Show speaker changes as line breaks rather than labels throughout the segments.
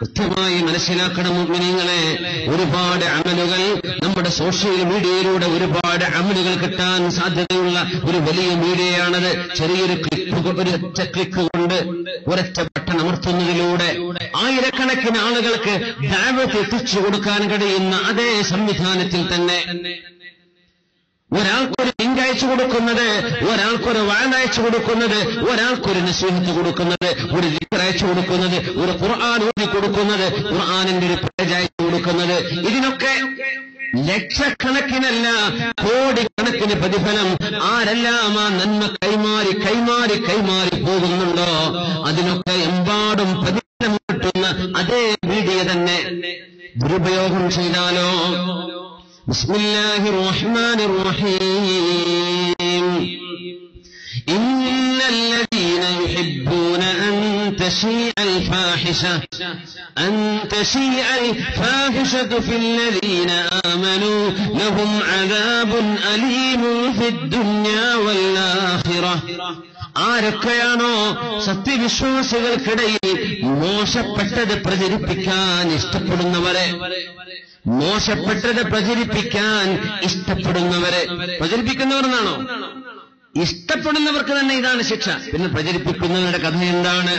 കൃത്യമായി മനസ്സിലാക്കണം മുഗ്മിനീങ്ങളെ. ഒരുപാട് അമലുകൾ നമ്മുടെ സോഷ്യൽ മീഡിയയിലൂടെ ഒരുപാട് അമലുകൾ കിട്ടാൻ സാധ്യതയുള്ള ഒരു വലിയ മീഡിയയാണത്. ചെറിയൊരു ക്ലിക്ക് ഒരൊറ്റ ക്ലിക്ക് കൊണ്ട് ഒരൊറ്റ ബട്ടൺ അമർത്തുന്നതിലൂടെ ആയിരക്കണക്കിന് ആളുകൾക്ക് ദാവത്ത് എത്തിച്ചു കൊടുക്കാൻ കഴിയുന്ന അതേ സംവിധാനത്തിൽ തന്നെ ഒരാൾക്കൊരു ലിങ്ക് അയച്ചു കൊടുക്കുന്നത് ഒരാൾക്കൊരു വാൻ അയച്ചു കൊടുക്കുന്നത് ഒരാൾക്കൊരു നസീഹത്ത് കൊടുക്കുന്നത് ഒരു ലിങ്കർ അയച്ചു കൊടുക്കുന്നത് ഒരു ഖുർആൻ ഊതി കൊടുക്കുന്നത് ഖുർആാനിന്റെ ഒരു പേജ് അയച്ചു കൊടുക്കുന്നത്. ഇതിനൊക്കെ ലക്ഷക്കണക്കിനല്ല കോടിക്കണക്കിന് പ്രതിഫലം ആരെല്ലാം ആ നന്മ കൈമാറി കൈമാറി കൈമാറി പോകുന്നുണ്ടോ? അതിനൊക്കെ എമ്പാടും പ്രതിഫലം കിട്ടുന്ന അതേ വീഡിയോ തന്നെ ദുരുപയോഗം ചെയ്താലോ? بسم الله الرحمن الرحيم إن الذين يحبون أن تشيع الفاحشة أن تشيع الفاحشة في الذين آمنوا لهم عذاب أليم في الدنيا والآخرة ആരൊക്കെയാണോ സത്യവിശ്വാസികൾക്കിടയിൽ മോശപ്പെട്ടത് പ്രചരിപ്പിക്കാൻ ഇഷ്ടപ്പെടുന്നവരെ മോശപ്പെട്ടത് പ്രചരിപ്പിക്കാൻ ഇഷ്ടപ്പെടുന്നവരെ പ്രചരിപ്പിക്കുന്നവർ എന്നാണോ ഇഷ്ടപ്പെടുന്നവർക്ക് തന്നെ ഇതാണ് ശിക്ഷ പിന്നെ പ്രചരിപ്പിക്കുന്നവരുടെ കഥ എന്താണ്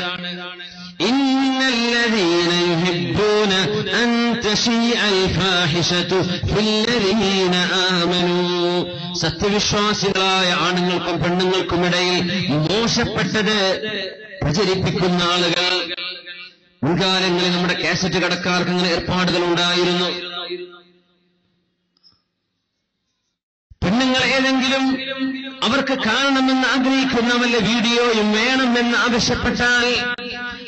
إن الذين يحبون أن تشيع الفاحشة في الذين آمنوا സത്യവിശ്വാസികളായ ആണുങ്ങൾക്കും പെണ്ണുങ്ങൾക്കുമിടയിൽ മോശപ്പെട്ടത് പ്രചരിപ്പിക്കുന്ന ആളുകൾ മുൻകാലങ്ങളിൽ നമ്മുടെ കാസറ്റ് കടക്കാർക്ക് അങ്ങനെ ഏർപ്പാടുകൾ ഉണ്ടായിരുന്നു പെണ്ണുങ്ങൾ ഏതെങ്കിലും അവർക്ക് കാണണമെന്ന് ആഗ്രഹിക്കുന്ന വല്ല വീഡിയോയും വേണമെന്ന് ആവശ്യപ്പെട്ടാൽ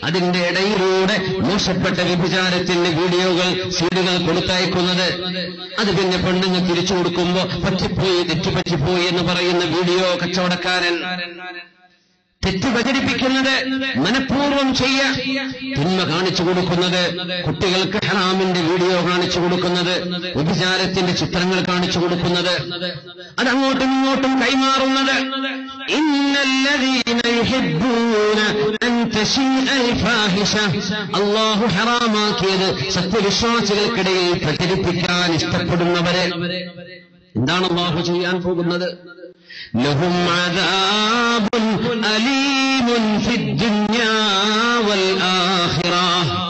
അതിന്റെ ഇടയിലൂടെ മോശപ്പെട്ട വ്യഭിചാരത്തിന്റെ വീഡിയോകൾ സീഡുകൾ കൊടുത്തയക്കുന്നത് അത് പിന്നെ പെണ്ണുങ്ങൾ തിരിച്ചു കൊടുക്കുമ്പോ പറ്റിപ്പോയി തെറ്റുപറ്റിപ്പോയി എന്ന് പറയുന്ന വീഡിയോ കച്ചവടക്കാരൻ തെറ്റ് പ്രചരിപ്പിക്കുന്നത് മനഃപൂർവം ചെയ്യ തിന്മ കാണിച്ചു കൊടുക്കുന്നത് കുട്ടികൾക്ക് ഹറാമിന്റെ വീഡിയോ കാണിച്ചു കൊടുക്കുന്നത് വ്യഭിചാരത്തിന്റെ ചിത്രങ്ങൾ കാണിച്ചു കൊടുക്കുന്നത് അതങ്ങോട്ടും ഇങ്ങോട്ടും കൈമാറുന്നത്. അള്ളാഹു ഹറാമാക്കിയത് സത്യവിശ്വാസികൾക്കിടയിൽ പ്രചരിപ്പിക്കാൻ ഇഷ്ടപ്പെടുന്നവരെ. എന്താണ് അള്ളാഹു ചെയ്യാൻ പോകുന്നത്? ലഹും അദാബുൻ അലീമുൻ ഫിദ്ദുനിയാ വൽ ആഖിറഹ്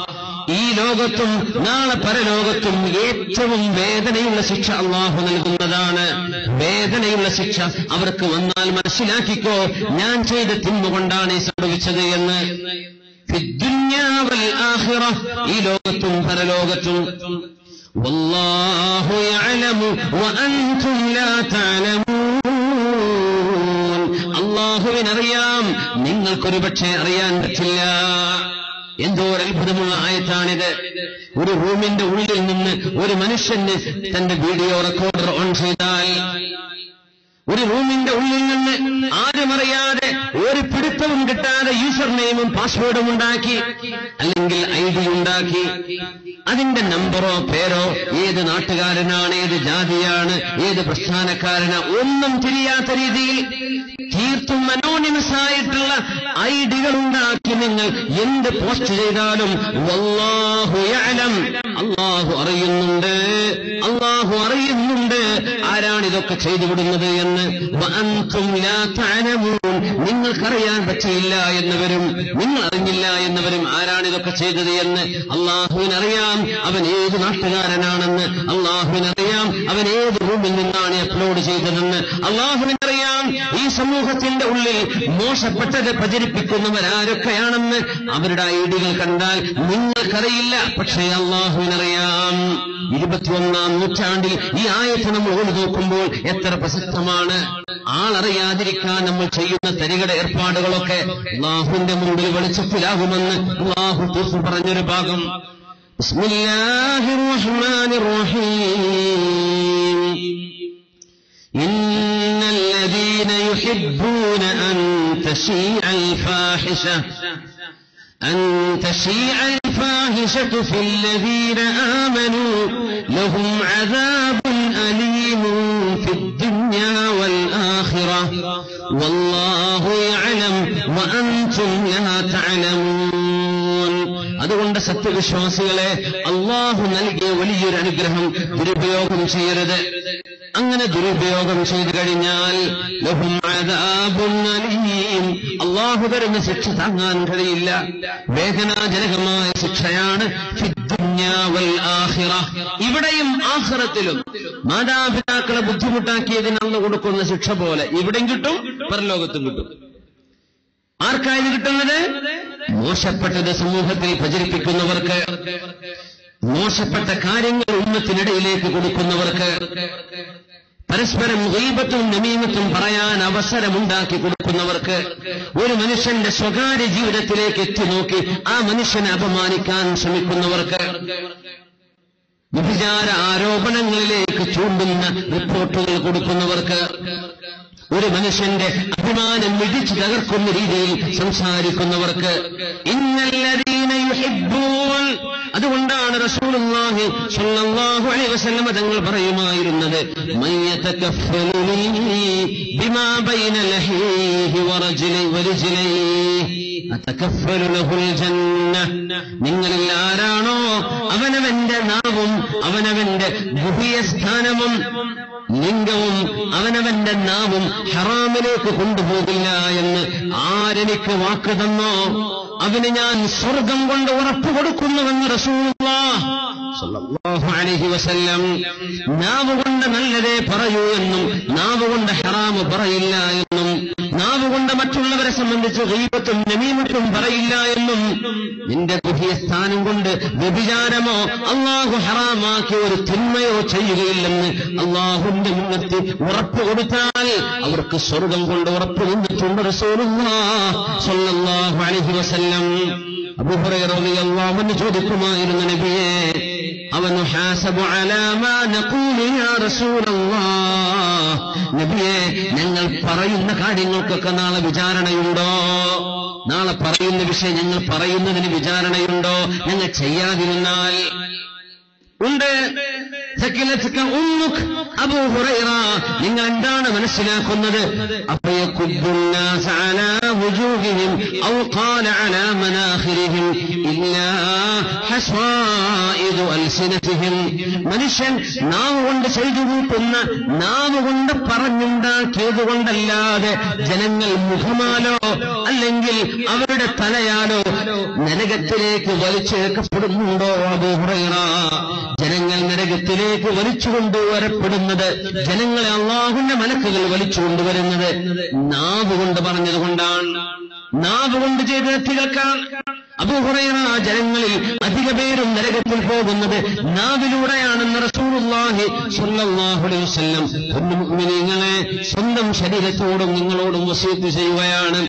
ഈ ലോകത്തും നാളെ പരലോകത്തും ഏറ്റവും വേദനയുള്ള ശിക്ഷ അള്ളാഹു നൽകുന്നതാണ്. വേദനയുള്ള ശിക്ഷ അവർക്ക് വന്നാൽ മനസ്സിലാക്കിക്കോ ഞാൻ ചെയ്ത തിന്മുകൊണ്ടാണ് സംഭവിച്ചത് എന്ന്. ഈ ലോകത്തും പരലോകത്തും. വല്ലാഹു ലാ അള്ളാഹുവിനറിയാം നിങ്ങൾക്കൊരു പക്ഷേ അറിയാൻ പറ്റില്ല. എന്തോ ഒരു അത്ഭുതമുള്ള ആയത്താണിത്. ഒരു റൂമിന്റെ ഉള്ളിൽ നിന്ന് ഒരു മനുഷ്യന് തന്റെ വീഡിയോ റെക്കോർഡർ ഓൺ ചെയ്താൽ ഒരു റൂമിന്റെ ഉള്ളിൽ നിന്ന് ആരുമറിയാതെ ഒരു പിടുത്തവും കിട്ടാതെ യൂസർ നെയിമും പാസ്വേഡും ഉണ്ടാക്കി അല്ലെങ്കിൽ ഐ ഡി ഉണ്ടാക്കി. അതിന്റെ നമ്പറോ പേരോ ഏത് നാട്ടുകാരനാണ് ഏത് ജാതിയാണ് ഏത് പ്രസ്ഥാനക്കാരനാണ് ഒന്നും തിരിയാത്ത രീതിയിൽ തീർത്തും അനോണിമസ് ആയിട്ടുള്ള ഐഡികൾ ഉണ്ടാക്കി നിങ്ങൾ എന്ത് പോസ്റ്റ് ചെയ്താലും അള്ളാഹു അറിയുന്നുണ്ട്. അള്ളാഹു അറിയുന്നുണ്ട്. ആരാണ് ഇതൊക്കെ ചെയ്തു വിടുന്നത് എന്ന് നിങ്ങൾക്കറിയാൻ പറ്റിയില്ല എന്നവരും നിങ്ങൾ അറിഞ്ഞില്ല എന്നവരും ആരാണ് ഇതൊക്കെ ചെയ്തത് എന്ന്? അള്ളാഹുവിനറിയാം അവൻ ഏത് നാട്ടുകാരനാണെന്ന്? അള്ളാഹുവിനറിയാം അവൻ ഏത് റൂമിൽ നിന്നാണ് അപ്ലോഡ് ചെയ്തതെന്ന്? അള്ളാഹുവിനറിയാം ഈ സമൂഹത്തിന്റെ ഉള്ളിൽ മോശപ്പെട്ടത് പ്രചരിപ്പിക്കുന്നവരാരൊക്കെയാണെന്ന് അവരുടെ ഐഡികൾ കണ്ടാൽ നിങ്ങൾക്കറിയില്ല പക്ഷേ അള്ളാഹുവിനറിയാം ഇരുപത്തിയൊന്നാം നൂറ്റാണ്ടിൽ ഈ ആയത്ത് നമ്മൾ ഓടി നോക്കുമ്പോൾ എത്ര പ്രസക്തമാണ് ആളറിയാതിരിക്കാൻ നമ്മൾ ചെയ്യുന്ന തരികട ഏർപ്പാടുകളൊക്കെ അള്ളാഹുവിന്റെ മുമ്പിൽ വെളിച്ചത്തിലാകുമെന്ന് അള്ളാഹു തീർപ്പ് പറഞ്ഞൊരു ഭാഗം بسم الله الرحمن الرحيم تشيع الفاحشة أن تشيع الفاحشة في الذين آمنوا لهم عذاب أليم في الدنيا والآخرة والله يعلم وأنتم وأنتم لا تعلمون അതുകൊണ്ട് സത്യവിശ്വാസികളെ അള്ളാഹു നൽകിയ വലിയൊരു അനുഗ്രഹം ദുരുപയോഗം ചെയ്യരുത് അങ്ങനെ ദുരുപയോഗം ചെയ്തു കഴിഞ്ഞാൽ. അള്ളാഹു തരുന്ന ശിക്ഷ താങ്ങാൻ കഴിയില്ല. വേദനാജനകമായ ശിക്ഷയാണ്. ഇവിടെയും ആഹ്റത്തിലും മാതാപിതാക്കളെ ബുദ്ധിമുട്ടാക്കിയതിന് അന്ന് കൊടുക്കുന്ന ശിക്ഷ പോലെ ഇവിടെയും കിട്ടും പരലോകത്തും കിട്ടും. ആർക്കായത് കിട്ടുന്നത്? മോശപ്പെട്ടത് സമൂഹത്തിൽ പ്രചരിപ്പിക്കുന്നവർക്ക്. മോശപ്പെട്ട കാര്യങ്ങൾ ഉമ്മത്തിനിടയിലേക്ക് കൊടുക്കുന്നവർക്ക്. പരസ്പരം ദൈവത്തും നമീമത്തും പറയാൻ അവസരമുണ്ടാക്കി കൊടുക്കുന്നവർക്ക് ഒരു മനുഷ്യന്റെ സ്വകാര്യ ജീവിതത്തിലേക്ക് എത്തി നോക്കി ആ മനുഷ്യനെ അപമാനിക്കാൻ ശ്രമിക്കുന്നവർക്ക് വിഭിചാര ആരോപണങ്ങളിലേക്ക് ചൂണ്ടുന്ന റിപ്പോർട്ടുകൾ കൊടുക്കുന്നവർക്ക് ഒരു മനുഷ്യന്റെ അഭിമാനം ഇടിച്ചു തകർക്കുന്ന രീതിയിൽ സംസാരിക്കുന്നവർക്ക് അതുകൊണ്ടാണ് റസൂലുള്ളാഹി സ്വല്ലല്ലാഹു അലൈഹി വസല്ലം തങ്ങൾ പറയുമായിരുന്നത് ബിമാ ബൈന അവനവന്റെ നാവും അവനവന്റെ ഗുഹിയ സ്ഥാനവും ലിംഗവും അവനവന്റെ നാവും ഹറാമിലേക്ക് കൊണ്ടുപോകില്ല എന്ന് ആരെനിക്ക് വാക്ക് തന്നോ? അവന് ഞാൻ സ്വർഗം കൊണ്ട് ഉറപ്പ് കൊടുക്കുന്നുവെന്ന് അലൈഹി വസല്ലം നാവ് കൊണ്ട് നല്ലതേ പറയൂ എന്നും നാവ് കൊണ്ട് ഹറാമ് പറയില്ല എന്നും നാവ് കൊണ്ട് മറ്റുള്ളവരെ സംബന്ധിച്ച് ഗീബത്തും നമീമത്തും പറയില്ല എന്നും നിന്റെ ഗുഹ്യ സ്ഥാനം കൊണ്ട് വ്യഭിചാരമോ അള്ളാഹു ഹറാമാക്കിയ ഒരു തിന്മയോ ചെയ്യുകയില്ലെന്ന് അള്ളാഹുന്റെ മുന്നത്തിൽ ഉറപ്പ് കൊടുത്താൽ അവർക്ക് സ്വർഗം കൊണ്ട് ഉറപ്പ് നിന്നിട്ടുണ്ട് റസൂലുള്ളാഹ് അലൈഹി വസല്ലം. അബൂ ഹുറൈറ റളിയല്ലാഹു ചോദിക്കുമായിരുന്നു നബിയെ അവൻ ഹാസബു അലാ മാ നഖൂലു യാ നബിയേ ഞങ്ങൾ പറയുന്ന കാര്യങ്ങൾക്കൊക്കെ നാളെ വിചാരണയുണ്ടോ? നാളെ പറയുന്ന വിഷയം ഞങ്ങൾ പറയുന്നതിന് വിചാരണയുണ്ടോ? ഞങ്ങൾ ചെയ്യാതിരുന്നാൽ. ഉണ്ട്. അബൂ ഹുറൈറ. നിങ്ങൾ എന്താണ് മനസ്സിലാക്കുന്നത്? അഫയകുദ്ദുന്നാസ അലാ വുജൂഹിഹിം أو قال على مناخرهم إلا حصائد ألسنتهم. മനുഷ്യൻ നാവ് കൊണ്ട് ചെയ്തു കൂട്ടുന്ന നാവ് കൊണ്ട് പറഞ്ഞുണ്ടാക്കിയത് കൊണ്ടല്ലാതെ ജനങ്ങൾ മുഖമാലോ അല്ലെങ്കിൽ അവരുടെ തലയാലോ നരകത്തിലേക്ക് വലിച്ചേക്കപ്പെടുന്നുണ്ടോ അബൂ ഹുറൈറ? ജനങ്ങൾ നരകത്തിലേക്ക് വലിച്ചു കൊണ്ടുവരപ്പെടുന്നത് ജനങ്ങളെ അള്ളാഹുന്റെ മലക്കുകൾ വലിച്ചു കൊണ്ടുവരുന്നത് നാവ് കൊണ്ട് പറഞ്ഞത് കൊണ്ടാണ് നാവ് കൊണ്ട് ചെയ്ത തെറ്റുകൾക്കാണ് അബൂഹുറൈറ ജനങ്ങളിൽ അധിക പേരും നരകത്തിൽ പോകുന്നത് നാവിലൂടെയാണെന്ന് അലൈഹി വസല്ലം മുഅ്മിനീങ്ങളെ സ്വന്തം ശരീരത്തോടും നിങ്ങളോടും വസീത്ത് ചെയ്യുകയാണ്.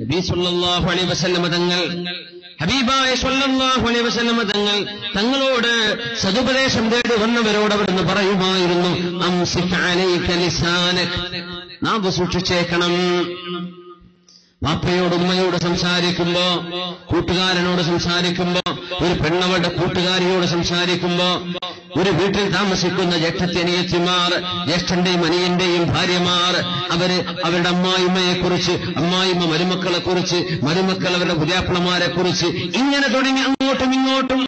നബി സ്വല്ലല്ലാഹു അലൈഹി വസല്ലം തങ്ങൾ ഹബീബായ സ്വല്ലല്ലാഹു അലൈഹി വസല്ലം തങ്ങൾ തങ്ങളോട് സതുപദേശം തേടി വന്നവരോട് പറയുമായിരുന്നു ലിസാനക് സൂക്ഷിച്ചേക്കണം. വാപ്പയോട് ഉമ്മയോട് സംസാരിക്കുമ്പോ കൂട്ടുകാരനോട് സംസാരിക്കുമ്പോ ഒരു പെണ്ണവളുടെ കൂട്ടുകാരിയോട് സംസാരിക്കുമ്പോ ഒരു വീട്ടിൽ താമസിക്കുന്ന ജേഷ്ഠത്യനിയത്തിമാർ ജ്യേഷ്ഠന്റെയും അനിയന്റെയും ഭാര്യമാർ അവർ അവരുടെ അമ്മായിമ്മയെക്കുറിച്ച് അമ്മായിമ്മ മരുമക്കളെക്കുറിച്ച് മരുമക്കൾ അവരുടെ പുതിയാപ്പിളമാരെ കുറിച്ച് ഇങ്ങനെ തുടങ്ങി അങ്ങോട്ടും ഇങ്ങോട്ടും.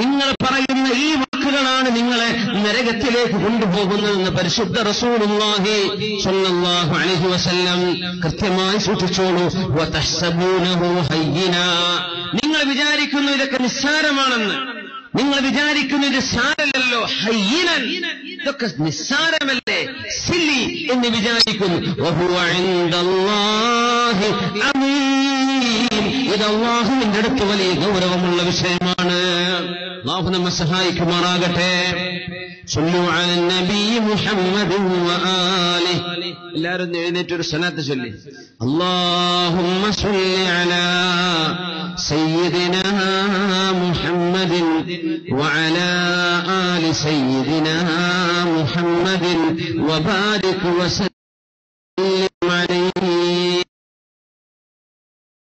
നിങ്ങൾ പറയുന്ന ഈ വാക്കുകളാണ് നിങ്ങളെ നരകത്തിലേക്ക് കൊണ്ടുപോകുന്നതെന്ന് പരിശുദ്ധ റസൂലുള്ളാഹി സ്വല്ലല്ലാഹു അലൈഹി വസല്ലം കൃത്യമായി സൂക്ഷിച്ചോളൂ. നിങ്ങൾ വിചാരിക്കുന്നു ഇതൊക്കെ നിസ്സാരമാണെന്ന്. നിങ്ങൾ വിചാരിക്കുന്നു ഇത് സാരമല്ലോ ഹയ്യനൻ. ഇതൊക്കെ നിസ്സാരമല്ലേ? സില്ലി എന്ന് വിചാരിക്കുന്നു. ഇത് അടുത്ത് വലിയ ഗൗരവമുള്ള വിഷയമാണ്. അള്ളാഹു നമ്മെ സഹായിക്കുമാറാകട്ടെ. صلوا على النبي محمد وآله എല്ലാവരും എഴുന്നേറ്റൊരു സലാത്ത് ചൊല്ലി اللهم صل على سيدنا محمد وعلى آل سيدنا محمد وبارك وسلم